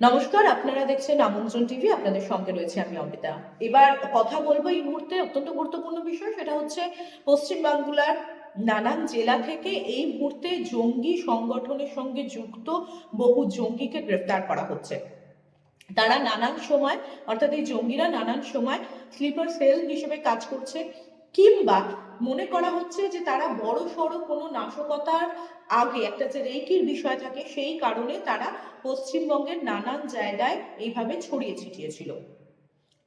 নমস্কার, আপনারা দেখছেন আমন্ত্রণ টিভি, আপনাদের সঙ্গে রয়েছে আমি অমিতা। এবার কথা বলব এই মুহূর্তে অত্যন্ত গুরুত্বপূর্ণ বিষয়, সেটা হচ্ছে পশ্চিম বাংলার নানান জেলা থেকে এই মুহূর্তে জঙ্গি সংগঠনের সঙ্গে যুক্ত বহু জঙ্গিকে গ্রেফতার করা হচ্ছে। তারা নানান সময়, অর্থাৎ এই জঙ্গিরা নানান সময় স্লিপার সেল হিসেবে কাজ করছে। কিংবা মনে করা হচ্ছে যে তারা বড় সড়ো কোনো নাশকতার আগে একটা যে রেকির বিষয় থাকে, সেই কারণে তারা পশ্চিমবঙ্গের নানান জায়গায় এইভাবে ছড়িয়ে ছিটিয়েছিল।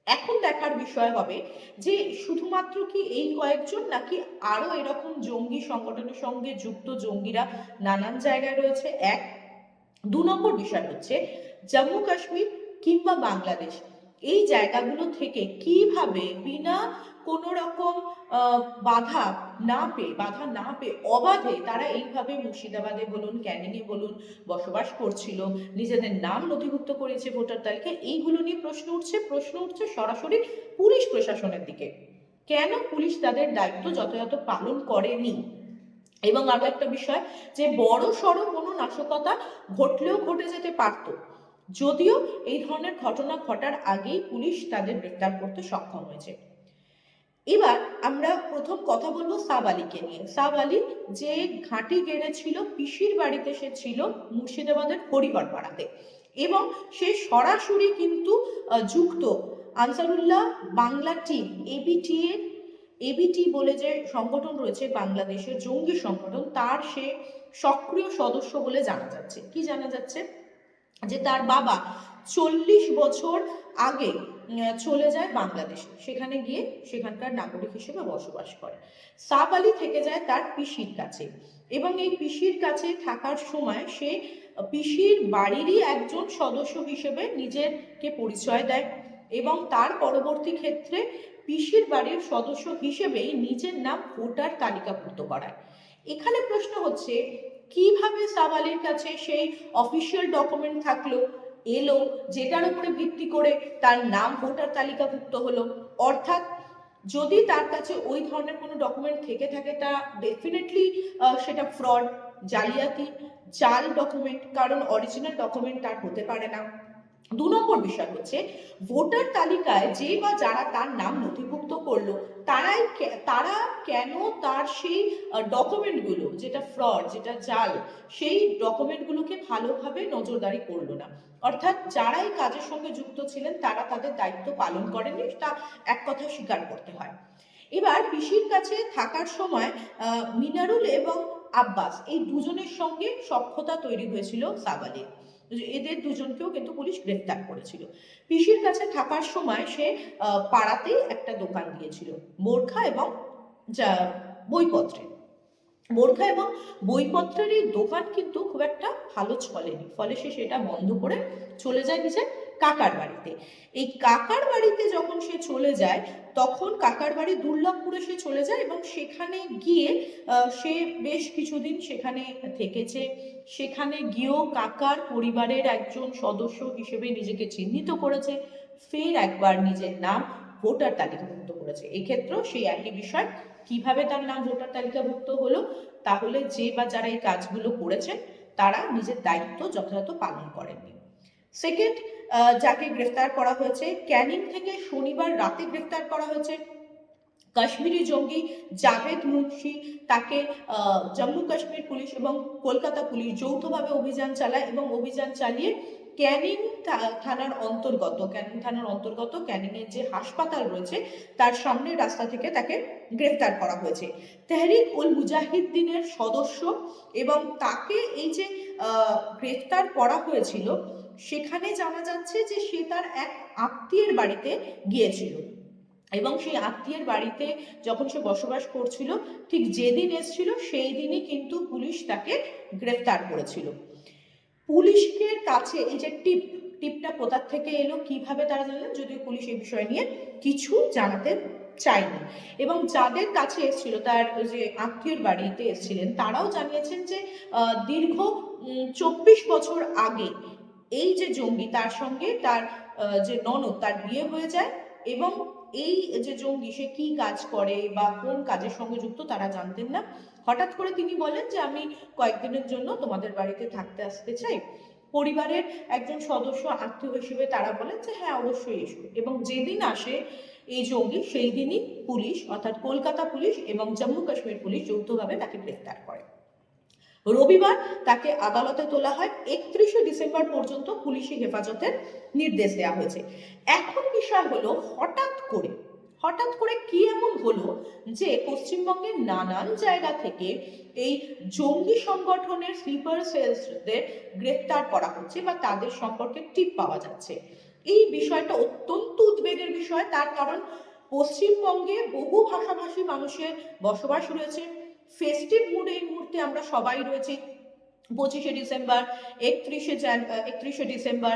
এখন দেখার বিষয় হবে যে শুধুমাত্র কি এই কয়েকজন নাকি আরও এরকম জঙ্গি সংগঠনের সঙ্গে যুক্ত জঙ্গিরা নানান জায়গায় রয়েছে? এক। দু নম্বর বিষয় হচ্ছে, জম্মু কাশ্মীর কিংবা বাংলাদেশ। এই জায়গাগুলো থেকে কীভাবে বিনা কোনো রকম বাধা না পেয়ে, বাধা না পেয়ে অবাধে তারা এইভাবে মুর্শিদাবাদে বলুন, ক্যানিংয়ে বলুন, বসবাস করছিল, নিজেদের নাম নথিভুক্ত করেছে ভোটার তালিকায়, এইগুলো নিয়ে প্রশ্ন উঠছে প্রশ্ন উঠছে সরাসরি পুলিশ প্রশাসনের দিকে। কেন পুলিশ তাদের দায়িত্ব যথাযথ পালন করেনি? এবং আরও একটা বিষয়, যে বড় সড়ো কোনো নাশকতা ঘটলেও ঘটে যেতে পারতো। যদিও এই ধরনের ঘটনা ঘটার আগেই পুলিশ তাদের গ্রেফতার করতে সক্ষম হয়েছে। এবার আমরা প্রথম কথা বলব সাব আলীকে নিয়ে। সাব আলী যে ঘাঁটি গেড়েছিল পিসির বাড়িতে সে ছিল মুর্শিদাবাদের হরিহর পাড়াতে এবং সে সরাসরি কিন্তু যুক্ত আনসারুল্লাহ বাংলা টিম এবিটি এর এবিটি বলে যে সংগঠন রয়েছে বাংলাদেশের জঙ্গি সংগঠন, তার সে সক্রিয় সদস্য বলে জানা যাচ্ছে। কি জানা যাচ্ছে? যে তার বাবা চল্লিশ বছর আগে চলে যায় বাংলাদেশে। সেখানে গিয়ে সেখানকার নাগরিক হিসেবে বসবাস করে। সাব আলী থেকে যায় তার পিসির কাছে। এবং এই পিসির কাছে থাকার সময় সে পিসির বাড়িরই একজন সদস্য হিসেবে নিজেরকে পরিচয় দেয় এবং তার পরবর্তী ক্ষেত্রে পিসির বাড়ির সদস্য হিসেবেই নিজের নাম ভোটার তালিকাভুক্ত করায়। এখানে প্রশ্ন হচ্ছে, কীভাবে সাব আলীর কাছে সেই অফিসিয়াল ডকুমেন্ট থাকল, এলো, যেটার উপরে ভিত্তি করে তার নাম ভোটার তালিকাভুক্ত হলো? অর্থাৎ যদি তার কাছে ওই ধরনের কোনো ডকুমেন্ট থেকে থাকে, তা ডেফিনেটলি সেটা ফ্রড জালিয়াতি, জাল ডকুমেন্ট কারণ অরিজিনাল ডকুমেন্ট তার হতে পারে না। দু নম্বর বিষয় হচ্ছে, ভোটার তালিকায় যে বা যারা তার নাম নথিভুক্ত করল, তারাই তারা কেন তার সেই ডকুমেন্টগুলো, যেটা ফ্রড, যেটা জাল, সেই ডকুমেন্টগুলোকে ভালোভাবে নজরদারি করল না। অর্থাৎ যারা এই কাজের সঙ্গে যুক্ত ছিলেন, তারা তাদের দায়িত্ব পালন করেনি তা এক কথা স্বীকার করতে হয়। এবার পিসির কাছে থাকার সময় মিনারুল এবং আব্বাস, এই দুজনের সঙ্গে সক্ষতা তৈরি হয়েছিল সাবালের। এদের দুজনকেও কিন্তু পুলিশ গ্রেফতার করেছিল। পিসির কাছে থাকার সময় সে পাড়াতেই একটা দোকান দিয়েছিল, বোরখা এবং যা বইপত্রে বোরখা এবং বইপত্রের এই দোকান কিন্তু খুব একটা ভালো চলেনি। ফলে সে সেটা বন্ধ করে চলে যায় নিজের কাকার বাড়িতে। এই কাকার বাড়িতে যখন সে চলে যায়, তখন কাকার বাড়ি দুর্লভপুরে সে চলে যায় এবং সেখানে গিয়ে সে বেশ কিছুদিন সেখানে থেকেছে। সেখানে গিয়েও কাকার পরিবারের একজন সদস্য হিসেবে নিজেকে চিহ্নিত করেছে। ফের একবার নিজের নাম ভোটার তালিকাভুক্ত করেছে। এক্ষেত্রেও সেই একই বিষয়। কীভাবে তার নাম ভোটার তালিকাভুক্ত হলো? তাহলে যে বা যারা এই কাজগুলো করেছেন, তারা নিজের দায়িত্ব যথাযথ পালন করেননি। সেকেন্ড যাকে গ্রেফতার করা হয়েছে, ক্যানিং থেকে শনিবার রাতে গ্রেফতার করা হয়েছে। কাশ্মীরি জঙ্গি জাভেদ মুন্সি তাকে জম্মু কাশ্মীর পুলিশ এবং কলকাতা পুলিশ যৌথভাবে অভিযান চালায় এবং অভিযান চালিয়ে ক্যানিং থানার অন্তর্গত, ক্যানিং থানার অন্তর্গত ক্যানিং এর যে হাসপাতাল রয়েছে, তার সামনের রাস্তা থেকে তাকে গ্রেফতার করা হয়েছে। তেহরিক উল মুজাহিদ্দিনের সদস্য এবং তাকে এই যে গ্রেফতার করা হয়েছিল সেখানে জানা যাচ্ছে যে সে তার এক আত্মীয়ের বাড়িতে গিয়েছিল। এবং সেই আত্মীয়ের বাড়িতে যখন সে বসবাস করছিল, ঠিক যেদিন এসেছিল সেই দিনই কিন্তু পুলিশ তাকে গ্রেফতার করেছিল। পুলিশের কাছে এই যে টিপ, টিপটা কোথার থেকে এলো, কীভাবে তারা জানলেন, যদিও পুলিশ এই বিষয় নিয়ে কিছু জানাতে চায়নি। এবং যাদের কাছে এসেছিল, তার যে আত্মীয়ের বাড়িতে এসেছিলেন, তারাও জানিয়েছেন যে দীর্ঘ চব্বিশ বছর আগে এই যে জঙ্গি, তার সঙ্গে তার যে ননদ, তার বিয়ে হয়ে যায় এবং এই যে জঙ্গি, সে কি কাজ করে বা কোন কাজের সঙ্গে যুক্ত তারা জানতেন না। হঠাৎ করে তিনি বলেন যে, আমি কয়েকদিনের জন্য তোমাদের বাড়িতে থাকতে আসতে চাই। পরিবারের একজন সদস্য আত্মীয় হিসেবে তারা বলেন যে হ্যাঁ অবশ্যই এসো। এবং যেদিন আসে এই জঙ্গি, সেই দিনই পুলিশ, অর্থাৎ কলকাতা পুলিশ এবং জম্মু কাশ্মীর পুলিশ যৌথভাবে তাকে গ্রেফতার করে। রবিবার তাকে আদালতে তোলা হয়। একত্রিশে ডিসেম্বর পর্যন্ত পুলিশি হেফাজতের নির্দেশ দেওয়া হয়েছে। এখন বিষয় হলো, হঠাৎ করে হঠাৎ করে কি এমন হলো যে পশ্চিমবঙ্গের নানান জায়গা থেকে এই জঙ্গি সংগঠনের স্লিপার সেলসদের গ্রেফতার করা হচ্ছে বা তাদের সম্পর্কে টিপ পাওয়া যাচ্ছে। এই বিষয়টা অত্যন্ত উদ্বেগের বিষয়। তার কারণ, পশ্চিমবঙ্গে বহু ভাষাভাষী মানুষের বসবাস রয়েছে। ফেস্টিভ মুড এই মুহূর্তে আমরা সবাই রয়েছি। পঁচিশে ডিসেম্বর, একত্রিশে জান একত্রিশে ডিসেম্বর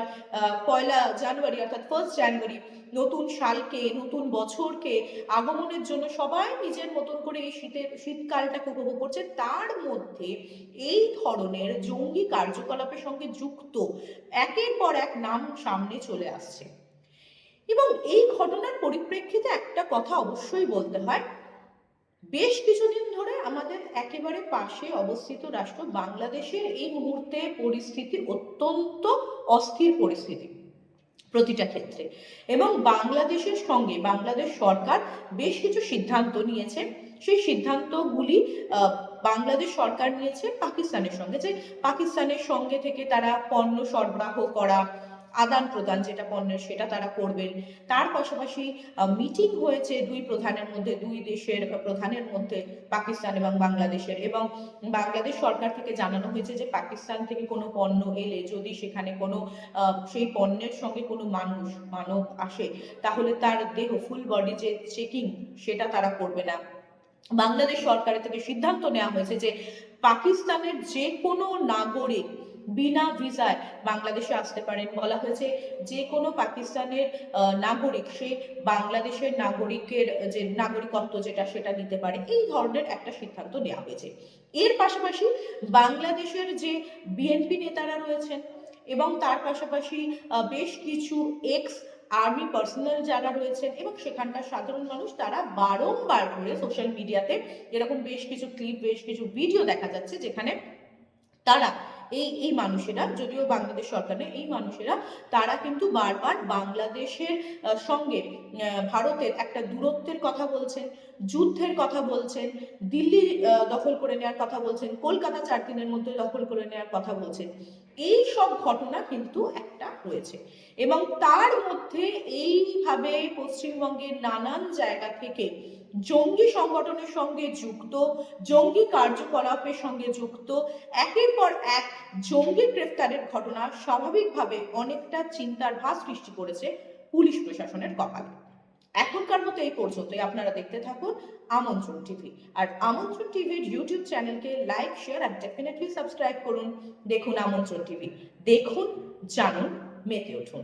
পয়লা জানুয়ারি অর্থাৎ ফার্স্ট জানুয়ারি, নতুন সালকে, নতুন বছরকে আগমনের জন্য সবাই নিজের মতন করে এই শীতের, শীতকালটাকে উপভোগ করছে। তার মধ্যে এই ধরনের জঙ্গি কার্যকলাপের সঙ্গে যুক্ত একের পর এক নাম সামনে চলে আসছে। এবং এই ঘটনার পরিপ্রেক্ষিতে একটা কথা অবশ্যই বলতে হয় বেশ কিছুদিন ধরে আমাদের একেবারে পাশে অবস্থিত রাষ্ট্র বাংলাদেশের এই মুহূর্তে পরিস্থিতি অত্যন্ত অস্থির পরিস্থিতি প্রতিটা ক্ষেত্রে। এবং বাংলাদেশের সঙ্গে বাংলাদেশ সরকার বেশ কিছু সিদ্ধান্ত নিয়েছে। সেই সিদ্ধান্তগুলি বাংলাদেশ সরকার নিয়েছে পাকিস্তানের সঙ্গে। যে পাকিস্তানের সঙ্গে থেকে তারা পণ্য সরবরাহ করা আদান প্রদান যেটা পণ্যের সেটা তারা করবেন। তার পাশাপাশি মিটিং হয়েছে দুই প্রধানের মধ্যে, দুই দেশের প্রধানের মধ্যে, পাকিস্তান এবং বাংলাদেশের। এবং বাংলাদেশ সরকার থেকে জানানো হয়েছে যে পাকিস্তান থেকে কোনো পণ্য এলে যদি সেখানে কোনো সেই পণ্যের সঙ্গে কোনো মানুষ, মানব আসে, তাহলে তার দেহ ফুল বডি যে চেকিং সেটা তারা করবে না। বাংলাদেশ সরকারের থেকে সিদ্ধান্ত নেওয়া হয়েছে যে পাকিস্তানের যে কোনো নাগরিক বিনা ভিসায় বাংলাদেশে আসতে পারেন। বলা হয়েছে যে কোনো পাকিস্তানের নাগরিক, সে বাংলাদেশের নাগরিকের, যে নাগরিকত্ব যেটা, সেটা নিতে পারে। এই ধরনের একটা সিদ্ধান্ত নেওয়া হয়েছে। এর পাশাপাশি বাংলাদেশের যে বিএনপি নেতারা রয়েছেন এবং তার পাশাপাশি বেশ কিছু এক্স আর্মি পার্সোনাল যারা রয়েছেন এবং সেখানকার সাধারণ মানুষ, তারা বারংবার করে সোশ্যাল মিডিয়াতে এরকম বেশ কিছু ক্লিপ, বেশ কিছু ভিডিও দেখা যাচ্ছে যেখানে তারা এই এই মানুষেরা যদিও বাংলাদেশ সরকার নয়, এই মানুষেরা তারা কিন্তু বারবার বাংলাদেশের সঙ্গে ভারতের একটা দূরত্বের কথা বলছেন যুদ্ধের কথা বলছেন দিল্লি দখল করে নেওয়ার কথা বলছেন কলকাতা চার দিনের মধ্যে দখল করে নেওয়ার কথা বলছেন। এই সব ঘটনা কিন্তু একটা রয়েছে। এবং তার মধ্যে এইভাবে পশ্চিমবঙ্গের নানান জায়গা থেকে জঙ্গি সংগঠনের সঙ্গে যুক্ত, জঙ্গি কার্যকলাপের সঙ্গে যুক্ত, একের পর এক জঙ্গি গ্রেফতারের ঘটনা স্বাভাবিকভাবে অনেকটা চিন্তার ভাস সৃষ্টি করেছে পুলিশ প্রশাসনের কপালে। এখনকার মতো এই পর্যন্তই আপনারা দেখতে থাকুন আমন্ত্রণ টিভি। আর আমন্ত্রণ টিভির ইউটিউব চ্যানেলকে লাইক শেয়ার আর ডেফিনেটলি সাবস্ক্রাইব করুন। দেখুন আমন্ত্রণ টিভি। দেখুন, জানুন, মেতে উঠুন।